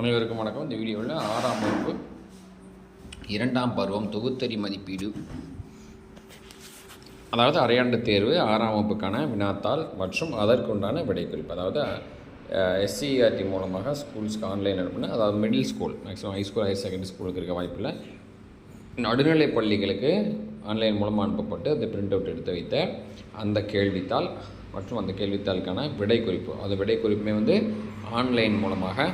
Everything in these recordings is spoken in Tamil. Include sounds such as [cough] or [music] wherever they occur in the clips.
அனைவருக்கும் வணக்கம். இந்த வீடியோவில் ஆறாம் வகுப்பு இரண்டாம் பருவம் தொகுத்தறி மதிப்பீடு. அதாவது அரையாண்டு தேர்வு ஆறாம் வகுப்புக்கான வினாத்தாள் மற்றும் அதற்குண்டான விடைக்குறிப்பு. அதாவது எஸ்சிஆர்டி மூலமாக ஸ்கூல்ஸ்க்கு ஆன்லைன் அனுப்பின அதாவது middle school maximum high school higher secondary ஸ்கூலுக்கு இருக்க வாய்ப்பில்லை நடுநிலை பள்ளிகளுக்கு ஆன்லைன் மூலமாக அனுப்பப்பட்டு அந்த பிரிண்ட் அவுட் எடுத்து வைத்த அந்த கேள்வித்தாள் மற்றும் அந்த கேள்வித்தாளுக்கான விடை குறிப்பு அந்த விடை குறிப்புமே வந்து ஆன்லைன் மூலமாக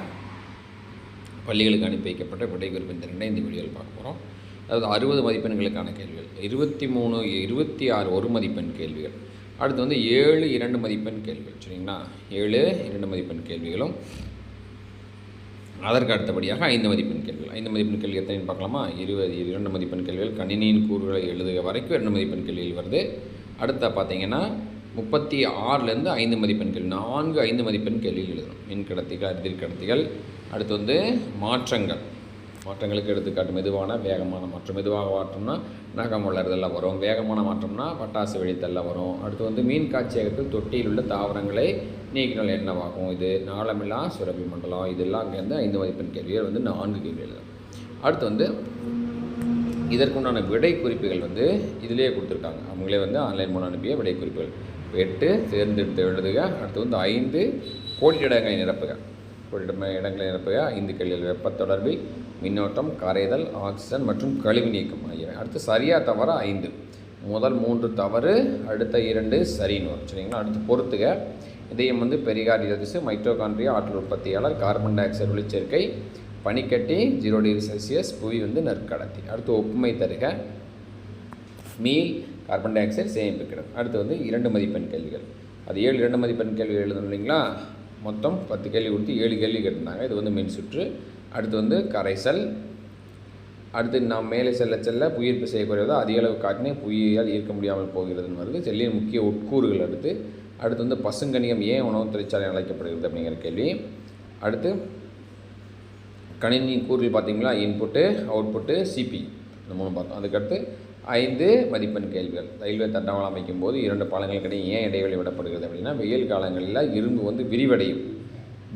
பள்ளிகளுக்கு அனுப்பி வைக்கப்பட்ட விடை திறனை இந்த இந்த வீடியோவில் பார்க்க போகிறோம் அதாவது அறுபது மதிப்பெண்களுக்கான கேள்விகள். இருபத்தி மூணு இருபத்தி ஆறு ஒரு மதிப்பெண் கேள்விகள். அடுத்து வந்து ஏழு இரண்டு மதிப்பெண் கேள்விகள். சரிங்களா? ஏழு இரண்டு மதிப்பெண் கேள்விகளும். அதற்கு அடுத்தபடியாக ஐந்து மதிப்பெண் கேள்விகள். ஐந்து மதிப்பெண் கேள்வி எத்தனை பார்க்கலாமா? இருபது இரண்டு மதிப்பெண் கேள்விகள். கணினியின் கூறுகளை எழுதுக வரைக்கும் இரண்டு மதிப்பெண் கேள்விகள் வருது. அடுத்த பார்த்தீங்கன்னா முப்பத்தி ஆறுலேருந்து ஐந்து மதிப்பெண் கேள்வி நான்கு ஐந்து மதிப்பெண் கேள்விகள் எழுதணும். மின் கடத்திகள் அதிர் கடத்திகள். அடுத்து வந்து மாற்றங்கள். மாற்றங்களுக்கு எடுத்துக்காட்டு மெதுவான வேகமான மாற்றம். மெதுவாக மாற்றம்னா நகம் வளர்தெல்லாம் வரும். வேகமான மாற்றம்னா பட்டாசு வெடித்தெல்லாம் வரும். அடுத்து வந்து மீன் காட்சியகத்தில் தொட்டியில் உள்ள தாவரங்களை நீக்கினால் என்னவாகும் இது? நாளமில்லா சுரபி மண்டலம். இதெல்லாம் அங்கேருந்து ஐந்து மதிப்பெண் கேள்விகள் வந்து நான்கு கேள்வி எழுதணும் அடுத்து வந்து இதற்குண்டான விடை குறிப்புகள் வந்து இதிலேயே கொடுத்துருக்காங்க. அவங்களே வந்து ஆன்லைன் மூலம் அனுப்பிய விடை குறிப்புகள் எட்டு தேர்ந்தெடுத்து எழுதுக அடுத்து வந்து ஐந்து கோடிடங்களை நிரப்புக. கோடிட இடங்களை நிரப்புக. ஐந்து கேள்விகள். வெப்ப தொடர்பில் மின்னோட்டம் கரைதல் ஆக்சிஜன் மற்றும் கழிவு நீக்கம் ஆகியவை. அடுத்து சரியாக தவற ஐந்து. முதல் மூன்று தவறு அடுத்த இரண்டு சரின்னு வரும் சரிங்களா? அடுத்து பொறுத்துக. இதயம் வந்து பெரிகார் திசு மைட்டோகான்ட்ரியா ஆற்றல் உற்பத்தியாளர் கார்பன் டை ஆக்சைடு ஒளிச்சேர்க்கை பனிக்கட்டி ஜீரோ டிகிரி செல்சியஸ் புவி வந்து நற்கடத்தி. அடுத்து ஒப்புமை தருக. மீல் கார்பன் டை ஆக்சைடு சேமிப்புக்கிறது அடுத்து வந்து இரண்டு மதிப்பெண் கேள்விகள். அது ஏழு இரண்டு மதிப்பெண் கேள்வி எழுதணும் இல்லைங்களா? மொத்தம் பத்து கேள்வி கொடுத்து ஏழு கேள்வி கேட்டிருந்தாங்க. இது வந்து மின் சுற்று. அடுத்து வந்து கரைசல் அடுத்து நாம் மேலே செல்ல செல்ல புயிர்ப்பு செய்யக்கூடியதோ அதிக அளவு காட்டினே புயியால் ஈர்க்க முடியாமல் போகிறதுன்னு வருது. செல்லியின் முக்கிய உட்கூறுகள் அடுத்து. அடுத்து வந்து பசுங்கணிகம் ஏன் உணவு தொழிற்சாலை அழைக்கப்படுகிறது அப்படிங்கிற கேள்வி. அடுத்து கணினி கூறில் பார்த்திங்களா? இன்புட்டு அவுட்புட்டு சிபி இந்த மூணு பார்த்தோம். அதுக்கடுத்து ஐந்து மதிப்பெண் கேள்விகள். ரயில்வே தண்டவாளம் அமைக்கும் போது இரண்டு பாலங்களுக்கிடையே ஏன் இடைவெளி விடப்படுகிறது அப்படின்னா வெயில் காலங்களில் இரும்பு வந்து விரிவடையும்.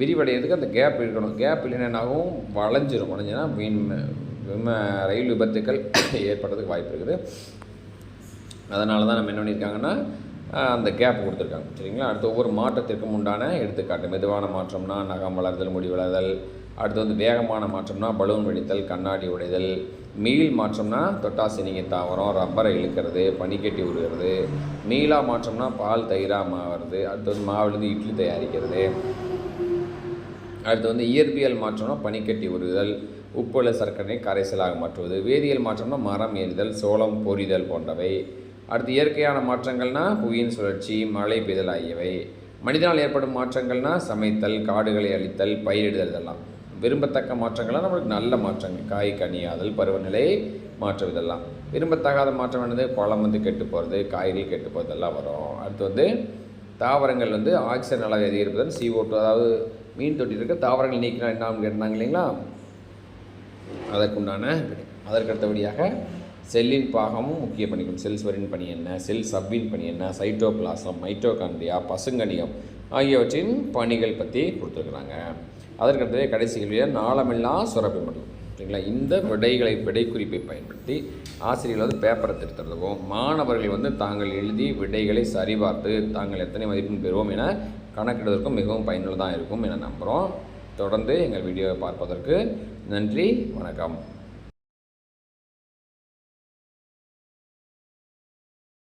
விரிவடைகிறதுக்கு அந்த கேப் இருக்கணும். கேப் இல்லைன்னாவும் வளைஞ்சிரும். வளைஞ்சுன்னா மீன் விம ரயில் விபத்துக்கள் [coughs] ஏற்படுறதுக்கு வாய்ப்பு இருக்குது. அதனால தான் நம்ம என்ன பண்ணியிருக்காங்கன்னா அந்த கேப் கொடுத்துருக்காங்க. சரிங்களா? அடுத்து ஒவ்வொரு மாற்றத்திற்கும் உண்டான எடுத்துக்காட்டு. மெதுவான மாற்றம்னா நகம் வளர்தல் முடி வளர்தல் அடுத்து வந்து வேகமான மாற்றம்னா பலூன் வெடித்தல் கண்ணாடி உடைதல். மீள் மாற்றம்னா தொட்டாசினிங்க தாவரம் ரப்பரை இழுக்கிறது பனிக்கட்டி உருகிறது. மீளா மாற்றம்னா பால் தயிராக மாறுறது அடுத்து வந்து மாவிலிருந்து இட்லி தயாரிக்கிறது. அடுத்து வந்து இயற்பியல் மாற்றம்னா பனிக்கட்டி உருகுதல் உப்புல சர்க்கரை கரைசலாக மாற்றுவது. வேதியியல் மாற்றம்னா மரம் ஏறுதல் சோளம் பொரிதல் போன்றவை. அடுத்து இயற்கையான மாற்றங்கள்னால் புவியின் சுழற்சி மழை பெய்தல் ஆகியவை. மனிதனால் ஏற்படும் மாற்றங்கள்னால் சமைத்தல் காடுகளை அழித்தல் பயிரிடுதல் இதெல்லாம். விரும்பத்தக்க மாற்றங்கள்லாம் நம்மளுக்கு நல்ல மாற்றங்கள். காய் கனி அதல் பருவநிலை மாற்றம் இதெல்லாம். விரும்பத்தகாத மாற்றம் என்னது? பழம் வந்து கெட்டு போகிறது காய்கறி கெட்டு போகிறது எல்லாம் வரும். அடுத்து வந்து தாவரங்கள் வந்து ஆக்சிஜன் அளவை அதிகரிப்பதன் CO2 அதாவது மீன் தொட்டி இருக்க தாவரங்கள் நீக்கினா என்ன கேட்டாங்க இல்லைங்களா? அதற்குண்டான அதற்கு அடுத்தபடியாக செல்லின் பாகமும் முக்கிய பணிக்கும் செல் சுவரின் பணி என்ன? செல் சப்பின் பணி என்ன? சைட்டோபிளாசம் மைட்டோகாண்ட்ரியா பசுங்கனியம் ஆகியவற்றின் பணிகள் பற்றி கொடுத்துருக்குறாங்க. அதற்கடுத்ததே கடைசி கேள்வியாக நாளமில்லா சுரப்பி மட்டும். சரிங்களா? இந்த விடைகளை விடை குறிப்பை பயன்படுத்தி ஆசிரியர்கள் வந்து பேப்பரை திருத்துறதுக்கும் மாணவர்கள் வந்து தாங்கள் எழுதி விடைகளை சரிபார்த்து தாங்கள் எத்தனை மதிப்பெண் பெறுவோம் என கணக்கிடுவதற்கும் மிகவும் பயனுள்ளதாக இருக்கும் என நம்புகிறோம் தொடர்ந்து எங்கள் வீடியோவை பார்ப்பதற்கு நன்றி வணக்கம்.